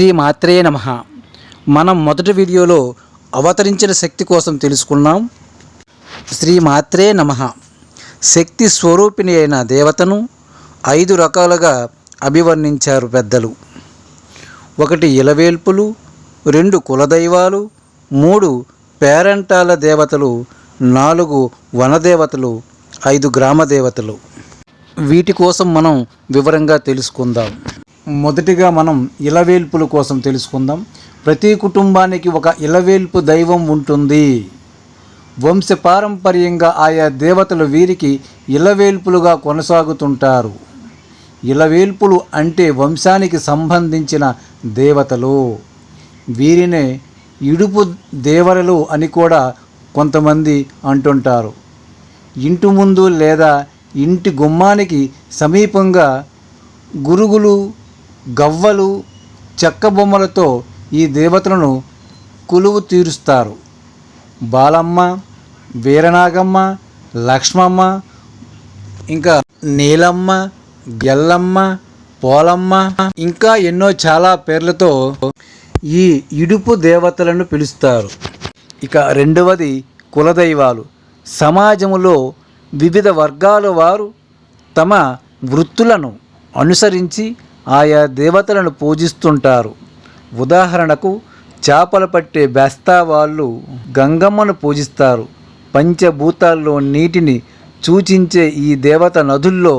శ్రీ మాత్రే నమ. మనం మొదటి వీడియోలో అవతరించిన శక్తి కోసం తెలుసుకున్నాం. శ్రీ మాత్రే నమ. శక్తి స్వరూపిణి అయిన దేవతను ఐదు రకాలుగా అభివర్ణించారు పెద్దలు. ఒకటి ఇలవేల్పులు రెండు కులదైవాలు మూడు పేరంటాల దేవతలు నాలుగు వనదేవతలు ఐదు గ్రామ దేవతలు వీటి కోసం మనం వివరంగా తెలుసుకుందాం. మొదటిగా మనం ఇలవేల్పుల కోసం తెలుసుకుందాం. ప్రతి కుటుంబానికి ఒక ఇలవేల్పు దైవం ఉంటుంది. వంశపారంపర్యంగా ఆయా దేవతలు వీరికి ఇలవేల్పులుగా కొనసాగుతుంటారు. ఇలవేల్పులు అంటే వంశానికి సంబంధించిన దేవతలు. వీరినే ఇడుపు దేవరలు అని కూడా కొంతమంది అంటుంటారు. ఇంటి ముందు లేదా ఇంటి గుమ్మానికి సమీపంగా గురుగులు గవ్వలు చెక్క బొమ్మలతో ఈ దేవతలను కొలువు తీరుస్తారు. బాలమ్మ వీరనాగమ్మ లక్ష్మమ్మ ఇంకా నీలమ్మ గెల్లమ్మ పోలమ్మ ఇంకా ఎన్నో చాలా పేర్లతో ఈ ఇడుపు దేవతలను పిలుస్తారు. ఇక రెండవది కులదైవాలు. సమాజములో వివిధ వర్గాల వారు తమ వృత్తులను అనుసరించి ఆయా దేవతలను పూజిస్తుంటారు. ఉదాహరణకు చేపలు పట్టే బెస్తా వాళ్ళు గంగమ్మను పూజిస్తారు. పంచభూతాల్లో నీటిని సూచించే ఈ దేవత నదుల్లో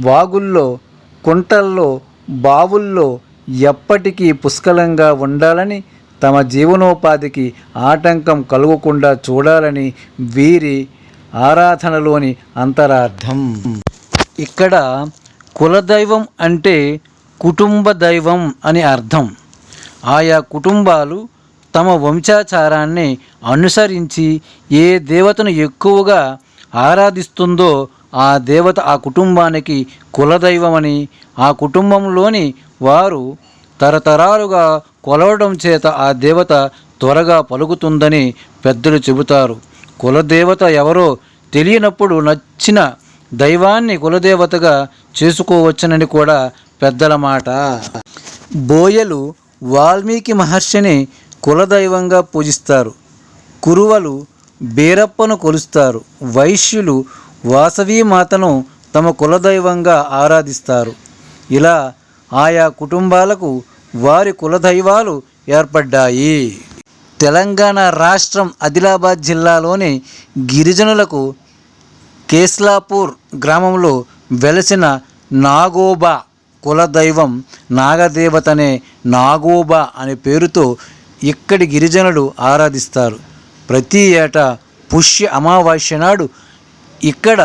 వాగుల్లో కుంటల్లో బావుల్లో ఎప్పటికీ పుష్కలంగా ఉండాలని తమ జీవనోపాధికి ఆటంకం కలగకుండా చూడాలని వీరి ఆరాధనలోని అంతరార్థం. ఇక్కడ కులదైవం అంటే కుటుంబ దైవం అని అర్థం. ఆయా కుటుంబాలు తమ వంశాచారాన్ని అనుసరించి ఏ దేవతను ఎక్కువగా ఆరాధిస్తుందో ఆ దేవత ఆ కుటుంబానికి కులదైవమని ఆ కుటుంబంలోని వారు తరతరాలుగా కొలవడం చేత ఆ దేవత త్వరగా పలుకుతుందని పెద్దలు చెబుతారు. కులదేవత ఎవరో తెలియనప్పుడు నచ్చిన దైవాన్ని కులదేవతగా చేసుకోవచ్చునని కూడా పెద్దల మాట. బోయలు వాల్మీకి మహర్షిని కులదైవంగా పూజిస్తారు. కురువలు బీరప్పను కొలుస్తారు. వైశ్యులు వాసవి మాతను తమ కులదైవంగా ఆరాధిస్తారు. ఇలా ఆయా కుటుంబాలకు వారి కులదైవాలు ఏర్పడ్డాయి. తెలంగాణ రాష్ట్రం ఆదిలాబాద్ జిల్లాలోని గిరిజనులకు కేస్లాపూర్ గ్రామంలో వెలసిన నాగోబా కులదైవం నాగదేవతనే నాగోబా అనే పేరుతో ఇక్కడి గిరిజనులు ఆరాధిస్తారు. ప్రతి ఏటా పుష్య అమావాస్య నాడు ఇక్కడ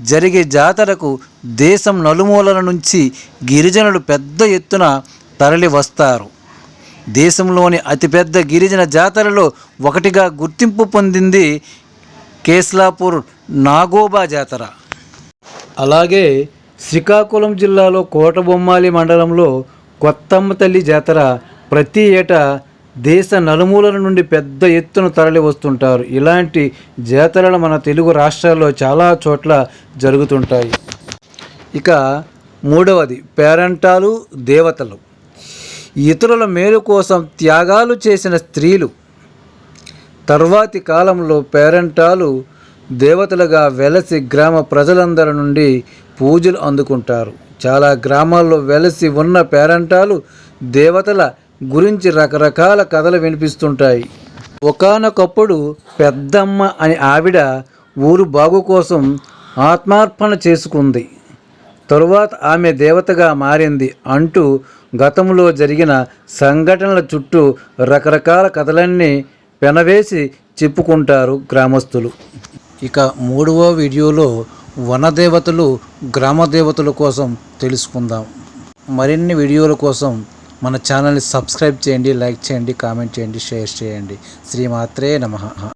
జరిగే జాతరకు దేశం నలుమూలల నుంచి గిరిజనులు పెద్ద ఎత్తున తరలి వస్తారు. దేశంలోని అతిపెద్ద గిరిజన జాతరలో ఒకటిగా గుర్తింపు పొందింది కేస్లాపూర్ నాగోబా జాతర. అలాగే శ్రీకాకుళం జిల్లాలో కోటబొమ్మాలి మండలంలో కొత్తమ్మ తల్లి జాతర ప్రతి ఏటా దేశ నలుమూలల నుండి పెద్ద ఎత్తున తరలి వస్తుంటారు ఇలాంటి జాతరలు మన తెలుగు రాష్ట్రాల్లో చాలా చోట్ల జరుగుతుంటాయి. ఇక మూడవది పేరంటాలు దేవతలు. ఇతరుల మేలు కోసం త్యాగాలు చేసిన స్త్రీలు తర్వాతి కాలంలో పేరంటాలు దేవతలుగా వెలసి గ్రామ ప్రజలందరి నుండి పూజలు అందుకుంటారు. చాలా గ్రామాల్లో వెలసి ఉన్న పేరంటాలు దేవతల గురించి రకరకాల కథలు వినిపిస్తుంటాయి. ఒకానొకప్పుడు పెద్దమ్మ అని ఆవిడ ఊరు బాగు కోసం ఆత్మార్పణ చేసుకుంది. తరువాత ఆమె దేవతగా మారింది అంటూ గతంలో జరిగిన సంఘటనల చుట్టూ రకరకాల కథలన్నీ పెనవేసి చెప్పుకుంటారు గ్రామస్తులు. ఇక మూడవ వీడియోలో వనదేవతలు గ్రామదేవతల కోసం తెలుసుకుందాం. మరిన్ని వీడియోల కోసం మన ఛానల్ని సబ్స్క్రైబ్ చేయండి లైక్ చేయండి కామెంట్ చేయండి షేర్ చేయండి. శ్రీమాత్రే నమః.